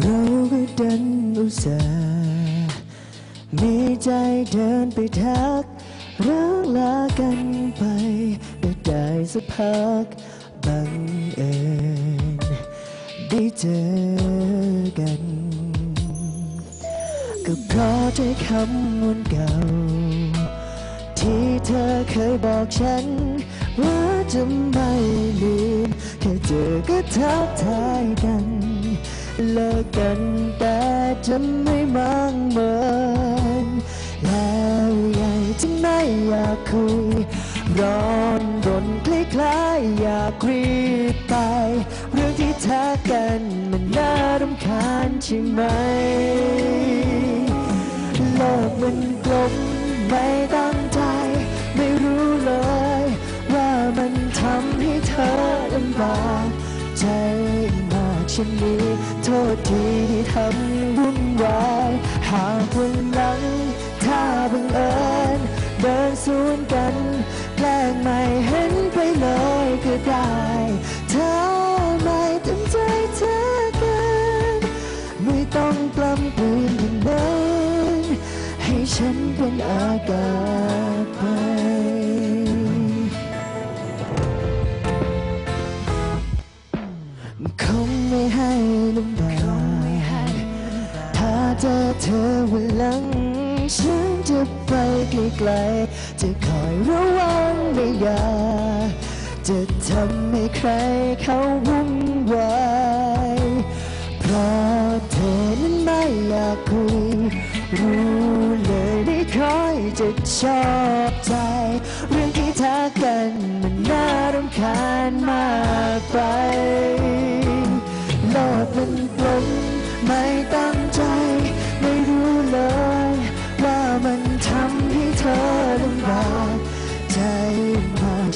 เราก็ดันอุตส่าห์มีใจเดินไปทักรักลากันไปแต่ได้สักพักบังเอิญได้เจอกัน ก็เพราะใจคำวันเก่า ที่เธอเคยบอกฉัน ว่าจะไม่ลืม แค่เจอก็ทักทายกัน เลิกกันแต่จะไม่มังเมินแล้วใหญ่จึงไม่อยากคุย ร้อนรนคล้ายๆอยากรีบไป เรื่องที่แทักกันมันน่ารำคาญใช่ไหมโลกมันกลมไม่ตั้ง่นนี้โทษทีที่ทำวุ่นวายหากวันหลังถ้าบังเอิญเดินสวนกันแกล้งไม่เห็นไปเลยก็ได้ถ้าไม่ตั้งใจเธอกันไม่ต้องกล้ำกลืนอย่างนั้นให้ฉันเป็นอากาศ เจอเธอวันหลัง ฉันจะไปไกลๆ จะคอยระวังไม่อยากจะทำให้ใครเขาวุ่นวายเพราะเธอนั้นไม่อยากคุย รู้เลยได้คอยจะชอบใจ เรื่องที่ทักกันมันน่ารำคาญมากไปโลกมันกลมไม่ตั้ง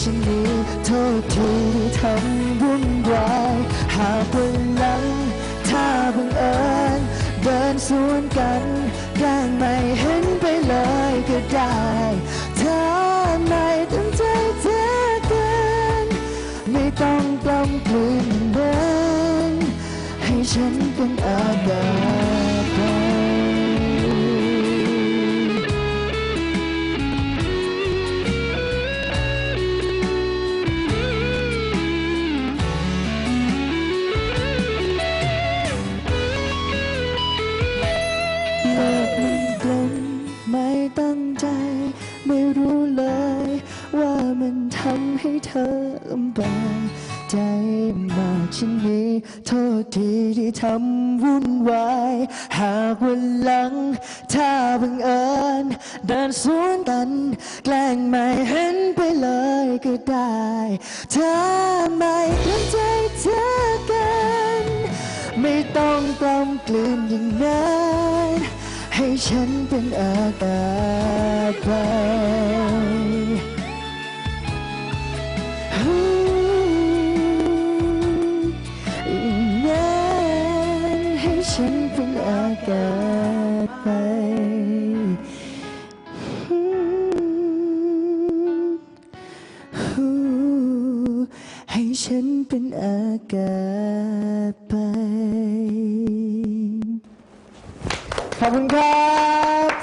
มากเช่นนี้โทษทีที่ทำวุ่นวายหากวันหลังถ้าบังเอิญเดินสวนกันแกล้งไม่เห็นไปเลยก็ได้ถ้าไม่ตั้งใจเจอกันไม่ต้องกล้ำกลืนเดินให้ฉันเป็นอากาศ ไม่รู้เลย ว่ามันทำให้เธอลำบากใจมากเช่นนี้โทษทีที่ทำวุ่นวาย หากวันหลัง ถ้าบังเอิญเดินสวนกัน แกล้งไม่เห็นไปเลยก็ได้ถ้าไม่ตั้งใจเจอกัน ไม่ต้องกล้ำกลืนอย่างนั้น ให้ฉันเป็นอากาศไปอย่างนั้นให้ฉันเป็นอากาศไปให้ฉันเป็นอากาศไป 사분갑